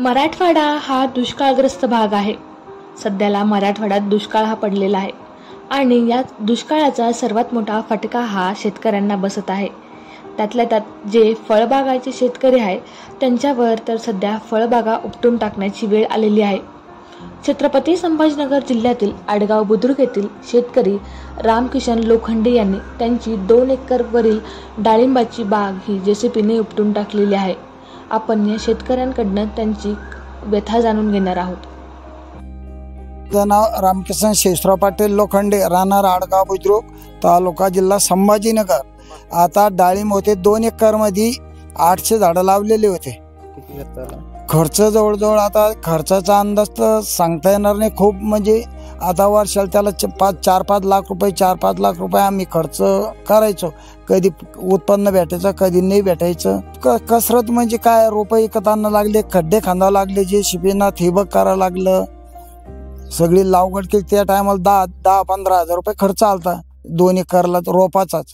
मराठवाडा हा दुष्काळग्रस्त भाग आहे. सध्याला मराठवाड्यात दुष्काळ हा पडलेला आहे. आणि या दुष्काळाचा सर्वात मोठा फटका हा शेतकऱ्यांना बसत आहे. त्यातल्या त्यात जे फळबागाचे शेतकरी आहे त्यांच्यावर तर सध्या फळबागा उपटून टाकण्याची वेळ आलेली आहे. छत्रपती संभाजीनगर जिल्ह्यातील आडगाव बुद्रुक येथील शेतकरी रामकिशन लोखंडे यांनी त्यांची दोन एकरवरील डाळिंबाची बाग ही जेसीपीने उपटून टाकलेली आहे. आपण या शेतकऱ्यांकडनं त्यांची व्यथा जाणून घेणार आहोत. माझं नाव रामकिसन शेषराव पाटील लोखंडे राहणार आडगाव बुद्रुक तालुका जिल्हा संभाजीनगर. आता डाळिंब होते दोन एकरमध्ये आठशे झाडं लावलेले होते. खर्च जवळजवळ आता खर्चाचा अंदाज तर सांगता येणार नाही. खूप म्हणजे आता वर्षाला त्याला च- पाच चार पाच लाख रुपये चार पाच लाख रुपये आम्ही खर्च करायचो. कधी उत्पन्न भेटायचं कधी नाही भेटायचं. क कसरत म्हणजे काय? रोपं विकत आणणं लागले खड्डे खांदावं लागले जे शिपीना ठिबक करावं लागलं. सगळी लावगड केली त्या टायमाला दहा दहा पंधरा हजार रुपये खर्च आलता. दोन एकरला तर रोपाचाच.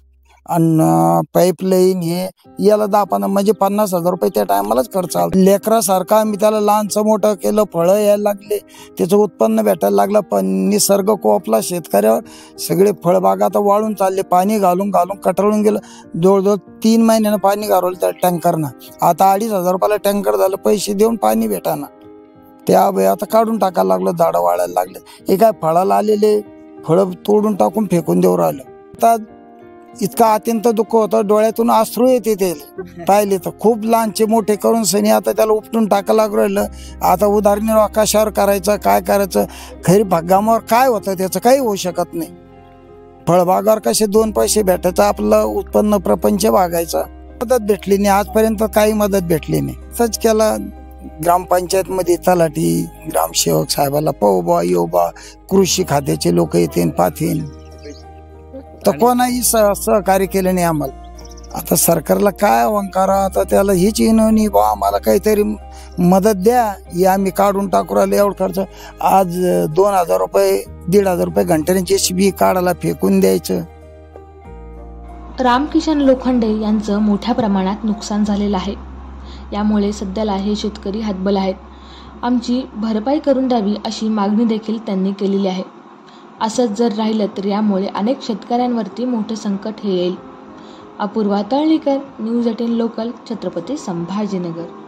आणि पाईपलाईन हे याला दहा पन्नास म्हणजे पन्नास हजार रुपये त्या टायमालाच खर्च आला. लेकरासारखा आम्ही त्याला लहानचं मोठं केलं फळं यायला लागले त्याचं उत्पन्न भेटायला लागलं पण निसर्ग कोपला शेतकऱ्यावर सगळे फळबाग आता वाळून चालले पाणी घालून घालून कटाळून गेलं. जवळजवळ तीन महिन्यानं पाणी घालवलं त्या टँकरनं. आता अडीच हजार रुपयाला टँकर झालं पैसे देऊन पाणी भेटाना. त्या वेळी आता काढून टाकायला लागलं झाडं वाळायला लागले. हे काय फळाला आलेले फळं तोडून टाकून फेकून देऊ राहिलं. आता इतकं अत्यंत दुःख होतं. डोळ्यातून आश्रू येते ते पाहिले तर खूप लहानचे मोठे करून सनी आता त्याला उपटून टाकायला लागू राहिलं. आता उदाहरणीर्वाह कशावर करायचं काय करायचं? खरी भागामावर काय होतं त्याचं काही होऊ शकत नाही. फळबागावर कसे दोन पैसे भेटायचं? आपलं उत्पन्न प्रपंच भागायचा मदत भेटली नाही. आजपर्यंत काही मदत भेटली नाही. सच केला. ग्रामपंचायतमध्ये तलाठी ग्रामसेवक साहेबाला पाहू बा येऊ बा. कृषी खात्याचे लोक येतील पाथीन तर कोणाही सह- सहकार्य केलं नाही आम्हाला. आता सरकारला काय आव्हान करा आता त्याला हीच विनवणी बा आम्हाला काहीतरी मदत द्या ही आम्ही काढून टाकू राहिलो एवढं खर्च. आज दोन हजार रुपये दीड हजार रुपये घंट्याने जेसीबी काढायला फेकून द्यायचं. रामकिशन लोखंडे यांचं मोठ्या प्रमाणात नुकसान झालेलं आहे. यामुळे सध्याला हे शेतकरी हातबल आहेत. आमची भरपाई करून द्यावी अशी मागणी देखील त्यांनी केलेली आहे. असंच जर राहिलं तर यामुळे अनेक शेतकऱ्यांवरती मोठं संकट हे येईल. Apurva Talnikar news eighteen local Chhatrapati Sambhajinagar.